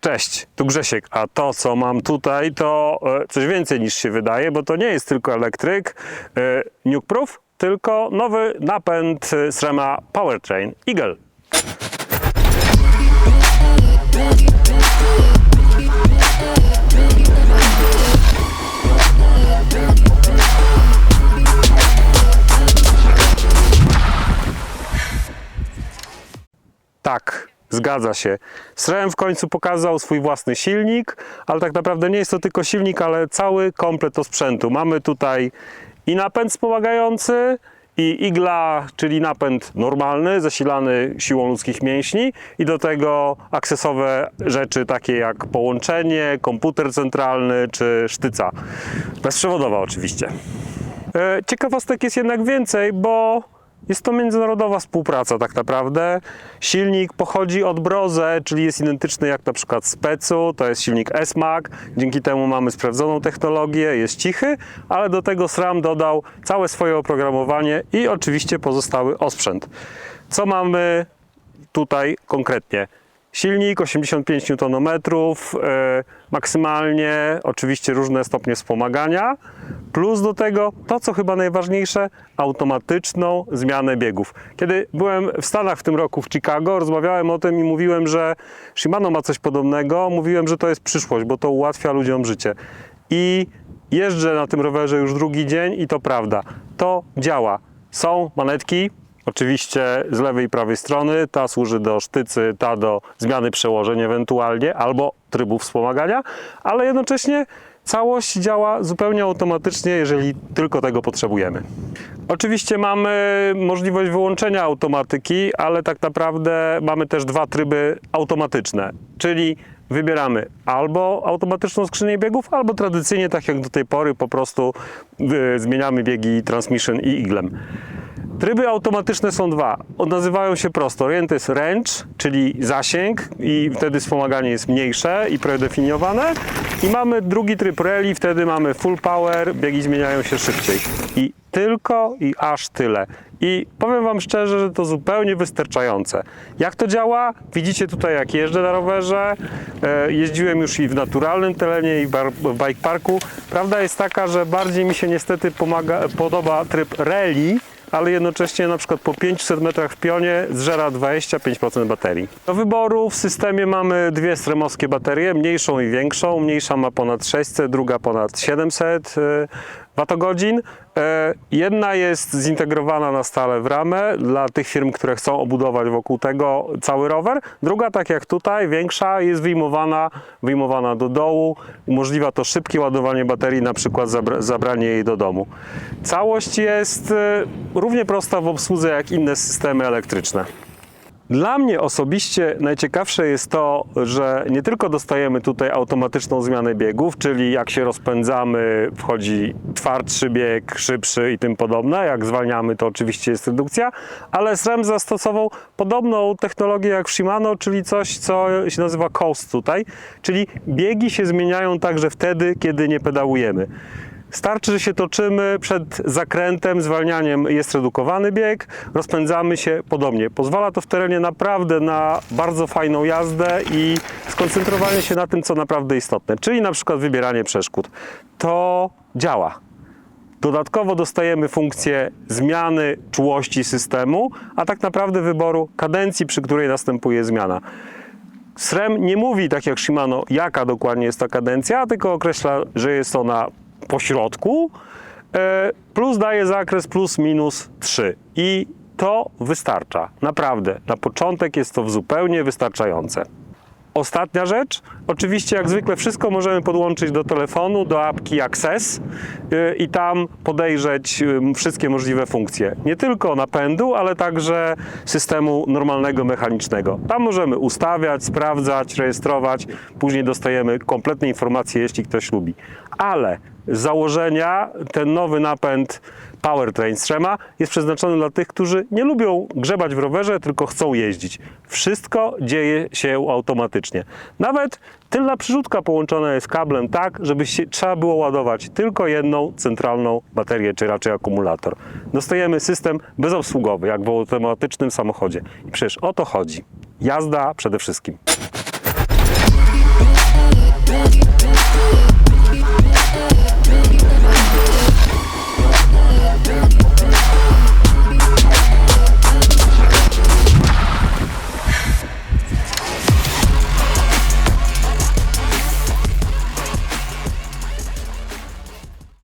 Cześć, tu Grzesiek, a to co mam tutaj to e, coś więcej niż się wydaje, bo to nie jest tylko elektryk e, Nuke tylko nowy napęd e, Srema Powertrain Eagle. Zgadza się. SRAM w końcu pokazał swój własny silnik, ale tak naprawdę nie jest to tylko silnik, ale cały komplet sprzętu. Mamy tutaj i napęd wspomagający, i igla, czyli napęd normalny, zasilany siłą ludzkich mięśni, i do tego akcesowe rzeczy takie jak połączenie, komputer centralny czy sztyca. Bezprzewodowa oczywiście. E, Ciekawostek jest jednak więcej, bo jest to międzynarodowa współpraca tak naprawdę. Silnik pochodzi od Broze, czyli jest identyczny jak na przykład Specu, to jest silnik SMAC. Dzięki temu mamy sprawdzoną technologię, jest cichy, ale do tego SRAM dodał całe swoje oprogramowanie i oczywiście pozostały osprzęt. Co mamy tutaj konkretnie? Silnik 85 Nm, e, maksymalnie oczywiście różne stopnie wspomagania, plus do tego to, co chyba najważniejsze, automatyczną zmianę biegów. Kiedy byłem w Stanach w tym roku, w Chicago, rozmawiałem o tym i mówiłem, że Shimano ma coś podobnego, mówiłem, że to jest przyszłość, bo to ułatwia ludziom życie. I jeżdżę na tym rowerze już drugi dzień i to prawda, to działa. Są manetki, Oczywiście z lewej i prawej strony, ta służy do sztycy, ta do zmiany przełożeń ewentualnie, albo trybu wspomagania, ale jednocześnie całość działa zupełnie automatycznie, jeżeli tylko tego potrzebujemy. Oczywiście mamy możliwość wyłączenia automatyki, ale tak naprawdę mamy też dwa tryby automatyczne, czyli wybieramy albo automatyczną skrzynię biegów, albo tradycyjnie, tak jak do tej pory, po prostu y, zmieniamy biegi transmission i iglem. Tryby automatyczne są dwa. Nazywają się prosto. Jeden to jest range, czyli zasięg i wtedy wspomaganie jest mniejsze i predefiniowane. I mamy drugi tryb rally, wtedy mamy full power, biegi zmieniają się szybciej. I tylko i aż tyle. I powiem Wam szczerze, że to zupełnie wystarczające. Jak to działa? Widzicie tutaj, jak jeżdżę na rowerze. E, Jeździłem już i w naturalnym terenie, i w bike parku. Prawda jest taka, że bardziej mi się niestety pomaga, podoba tryb rally, ale jednocześnie na przykład po 500 metrach w pionie zżera 25% baterii. Do wyboru w systemie mamy dwie stremowskie baterie, mniejszą i większą. Mniejsza ma ponad 600, druga ponad 700 e, watogodzin. E, Jedna jest zintegrowana na stale w ramę dla tych firm, które chcą obudować wokół tego cały rower. Druga, tak jak tutaj, większa, jest wyjmowana, wyjmowana do dołu. Umożliwia to szybkie ładowanie baterii, na przykład zabra- zabranie jej do domu. Całość jest e, równie prosta w obsłudze jak inne systemy elektryczne. Dla mnie osobiście najciekawsze jest to, że nie tylko dostajemy tutaj automatyczną zmianę biegów, czyli jak się rozpędzamy, wchodzi twardszy bieg, szybszy i tym podobne. Jak zwalniamy, to oczywiście jest redukcja, ale SRAM zastosował podobną technologię jak w Shimano, czyli coś, co się nazywa coast tutaj, czyli biegi się zmieniają także wtedy, kiedy nie pedałujemy. Starczy, że się toczymy przed zakrętem, zwalnianiem jest redukowany bieg, rozpędzamy się podobnie. Pozwala to w terenie naprawdę na bardzo fajną jazdę i skoncentrowanie się na tym, co naprawdę istotne, czyli na przykład wybieranie przeszkód. To działa. Dodatkowo dostajemy funkcję zmiany czułości systemu, a tak naprawdę wyboru kadencji, przy której następuje zmiana. SREM nie mówi, tak jak Shimano, jaka dokładnie jest ta kadencja, tylko określa, że jest ona po środku, e, plus daje zakres plus minus 3. I to wystarcza. Naprawdę. Na początek jest to zupełnie wystarczające. Ostatnia rzecz, oczywiście jak zwykle wszystko możemy podłączyć do telefonu, do apki Access yy, i tam podejrzeć yy, wszystkie możliwe funkcje. Nie tylko napędu, ale także systemu normalnego mechanicznego. Tam możemy ustawiać, sprawdzać, rejestrować, później dostajemy kompletne informacje, jeśli ktoś lubi. Ale z założenia ten nowy napęd Powertrain Strema jest przeznaczony dla tych, którzy nie lubią grzebać w rowerze, tylko chcą jeździć. Wszystko dzieje się automatycznie. Nawet tylna przyrzutka połączona jest kablem tak, żeby się, trzeba było ładować tylko jedną centralną baterię, czy raczej akumulator. Dostajemy system bezobsługowy, jak w automatycznym samochodzie. I przecież o to chodzi. Jazda przede wszystkim.